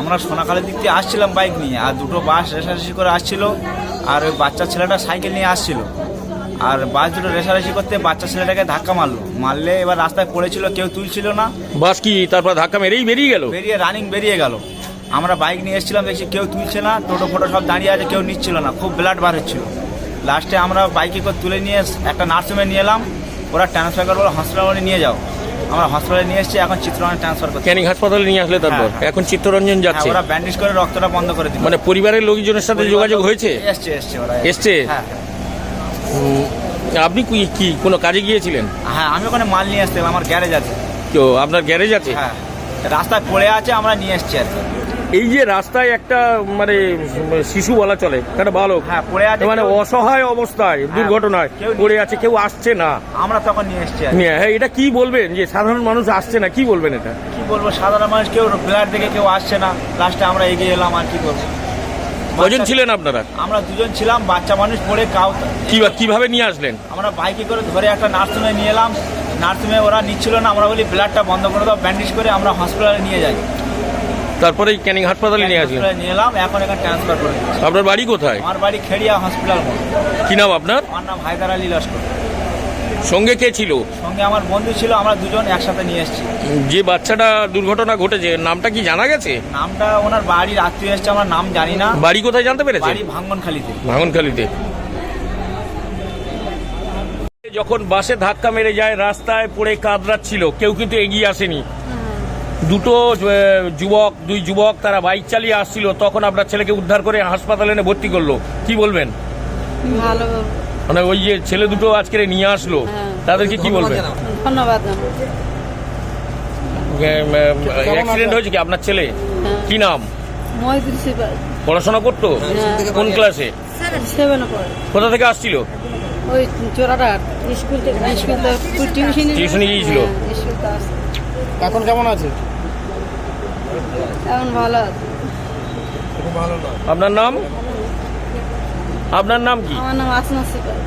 আমরা সোনাখালের দিক দিয়ে আসছিলাম বাইক নিয়ে আর দুটো বাস রেসারেসি করে আসছিল আর ওই বাচ্চা ছেলেটা সাইকেল নিয়ে আসছিল। আর বাস দুটো রেসারেসি করতে বাচ্চা ছেলেটাকে ধাক্কা মারলো। মারলে এবার রাস্তায় পড়েছিল কেউ তুলছিল না। বাস কি? তারপর ধাক্কা মেরেই বেরিয়ে গেল? বেরিয়ে রানিং বেরিয়ে গেল। আমরা বাইক নিয়ে এসেছিলাম দেখছি কেউ তুলছে না টোটো ফোটো সব দাঁড়িয়ে আছে কেউ নিচ্ছিল না। খুব ব্লাড বার হচ্ছিল। লাস্টে আমরা বাইকে করে তুলে নিয়ে একটা নার্সিংহোমে নিয়ে এলাম। ওরা ট্রান্সফার করে বলে হসপিটালে নিয়ে যাও। আমরা হসপিটালে নিয়ে এসেছি এখন চিত্তরঞ্জন ট্রান্সফার করছি ক্যানিং হাসপাতালে নিয়ে আসলে তারপর? হ্যাঁ, হ্যাঁ। এখন চিত্তরঞ্জন হ্যাঁ, যাচ্ছে। ওরা ব্যান্ডেজ করে রক্তটা বন্ধ করে দিল। মানে পরিবারের লোকজনের সাথে যোগাযোগ হয়েছে? এসছে এসছে ওরা এসছে? হ্যাঁ আপনি কি কি কোনো কাজে গিয়েছিলেন? হ্যাঁ আমি ওখানে মাল নিয়ে আসতে আমার গ্যারেজ আছে। তো আপনার গ্যারেজ আছে? হ্যাঁ। রাস্তায় পড়ে আছে আমরা নিয়ে এসছি আর কি। এই যে রাস্তায় একটা মানে শিশু বলা চলে একটা বালক হ্যাঁ পড়ে আছে মানে অসহায় অবস্থায় দুর্ঘটনায় কেউ নেই। পড়ে আছে কেউ আসছে না। আমরা তখন নিয়ে এসছি হ্যাঁ এটা কি বলবেন? যে সাধারণ মানুষ আসছে না কি বলবেন এটা? কি বলব সাধারণ মানুষ কেউ ব্লাড দেখে কেউ আসছে না লাস্টে আমরা এগিয়ে এলাম আর কি করব কজন ছিলেন আপনারা? আমরা দুজন ছিলাম বাচ্চা মানুষ পড়ে কাউ কি কীভাবে নিয়ে আসলেন? আমরা বাইকে করে ধরে একটা নার্সিংহোমে নিয়ে এলাম। নার্সিংহোমে ওরা নিচ্ছিল না আমরা বলি ব্লাডটা বন্ধ করে দাও ব্যান্ডেজ করে আমরা হসপিটালে নিয়ে যাই। তারপরে ক্যানিং হাসপাতালে নিয়ে আসলেন? নিয়ে এলাম এখন এখানে ট্রান্সফার করে। আপনার বাড়ি কোথায়? আমার বাড়ি খেড়িয়া হসপিটাল। কি নাম আপনার? আমার নাম হায়দার আলী লস্কর। সঙ্গে কে ছিল? সঙ্গে আমার বন্ধু ছিল আমরা দুজন একসাথে নিয়ে এসেছি। যে বাচ্চাটা দুর্ঘটনা ঘটেছে নামটা কি জানা গেছে? নামটা ওনার বাড়ির আত্মীয় এসছে আমার নাম জানি না। বাড়ি কোথায় জানতে পেরেছে? বাড়ি ভাঙ্গনখালিতে। ভাঙনখালিতে যখন বাসে ধাক্কা মেরে যায় রাস্তায় পড়ে কাতরাচ্ছিল কেউ কিন্তু এগিয়ে আসেনি। দুটো যুবক দুই যুবক তারা বাইক চালিয়ে আসছিল তখন আপনার ছেলেকে উদ্ধার করে হাসপাতালে এনে ভর্তি করল। কি বলবেন? ভালো। মানে ওই যে ছেলে দুটো আজকে নিয়ে আসলো হ্যাঁ। তাদেরকে কি বলবেন? ধন্যবাদ। অ্যাক্সিডেন্ট হয়েছে কি আপনার ছেলে? হ্যাঁ। কি নাম? পড়াশোনা করতো? হ্যাঁ। কোন ক্লাসে? কোথা থেকে আসছিল? ওই চোরাটার স্কুল থেকে টিউশন গিয়েছিল? এখন কেমন আছে? এখন ভালো। আছে আপনার নাম? আপনার নাম কি? আমার নাম আসমা সিপাই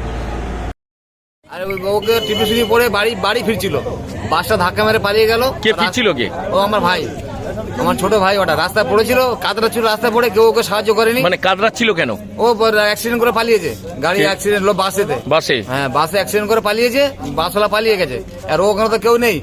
আরে ওই ওকে টিপিসি পরে বাড়ি বাড়ি ফিরছিল। বাসটা ধাক্কা মেরে পালিয়ে গেল। কে ফিরছিল কে? ও আমার ভাই। আমার ছোট ভাই ওটা। রাস্তায় পড়েছিল কাতরা ছিল রাস্তায় পড়ে কেউ ওকে সাহায্য করেনি। মানে কাতরাচ্ছিল কেন? ও অ্যাক্সিডেন্ট করে পালিয়েছে। গাড়ি অ্যাক্সিডেন্ট হলো বাসেতে। বাসে? হ্যাঁ বাসে অ্যাক্সিডেন্ট করে পালিয়েছে বাসওয়ালা পালিয়ে গেছে। আর ও ওখানে তো কেউ নেই।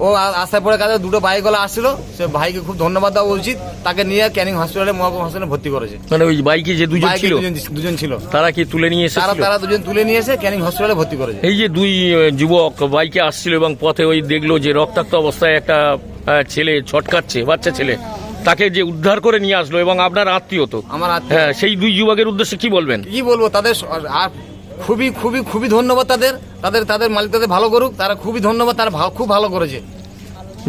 ও আ- রাস্তায় পড়ে কাছে দুটো বাইকওয়ালা আসছিল। সে ভাইকে খুব ধন্যবাদ দেওয়া উচিত। তাকে নিয়ে ক্যানিং হসপিটালে মহকুমা হসপিটালে ভর্তি করেছে। মানে ওই বাইকে যে দুজন ছিল? দুজন ছিল। তারা কি তুলে নিয়ে তারা তারা দুজন তুলে নিয়ে এসে ক্যানিং হসপিটালে ভর্তি করেছে। এই যে দুই যুবক বাইকে আসছিল এবং পথে ওই দেখল যে রক্তাক্ত অবস্থায় একটা ছেলে ছটকাচ্ছে বাচ্চা ছেলে। তাকে যে উদ্ধার করে নিয়ে আসলো এবং আপনার আত্মীয় তো? আমার আত্মীয়। হ্যাঁ সেই দুই যুবকের উদ্দেশ্যে কি বলবেন? কি বলব তাদের আর খুবই খুবই খুবই ধন্যবাদ তাদের। তাদের তাদের মালিক তাদের ভালো করুক। তারা খুবই ধন্যবাদ তারা খুব ভালো করেছে।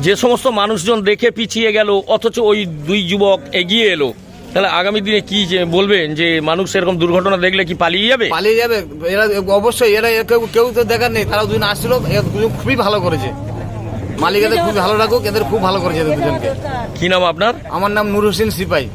যে সমস্ত মানুষজন দেখে পিছিয়ে গেল অথচ ওই দুই যুবক এগিয়ে এলো তাহলে আগামী দিনে কি যে বলবেন যে মানুষ এরকম দুর্ঘটনা দেখলে কি পালিয়ে যাবে? পালিয়ে যাবে। এরা অবশ্যই এরা কেউ কেউ তো দেখার নেই। তারা দুজন আসছিল খুবই ভালো করেছে। মালিক এদের খুব ভালো রাখুক এদের খুব ভালো করেছে এদের দুজনকে। কি নাম আপনার? আমার নাম নুর হোসেন সিপাই।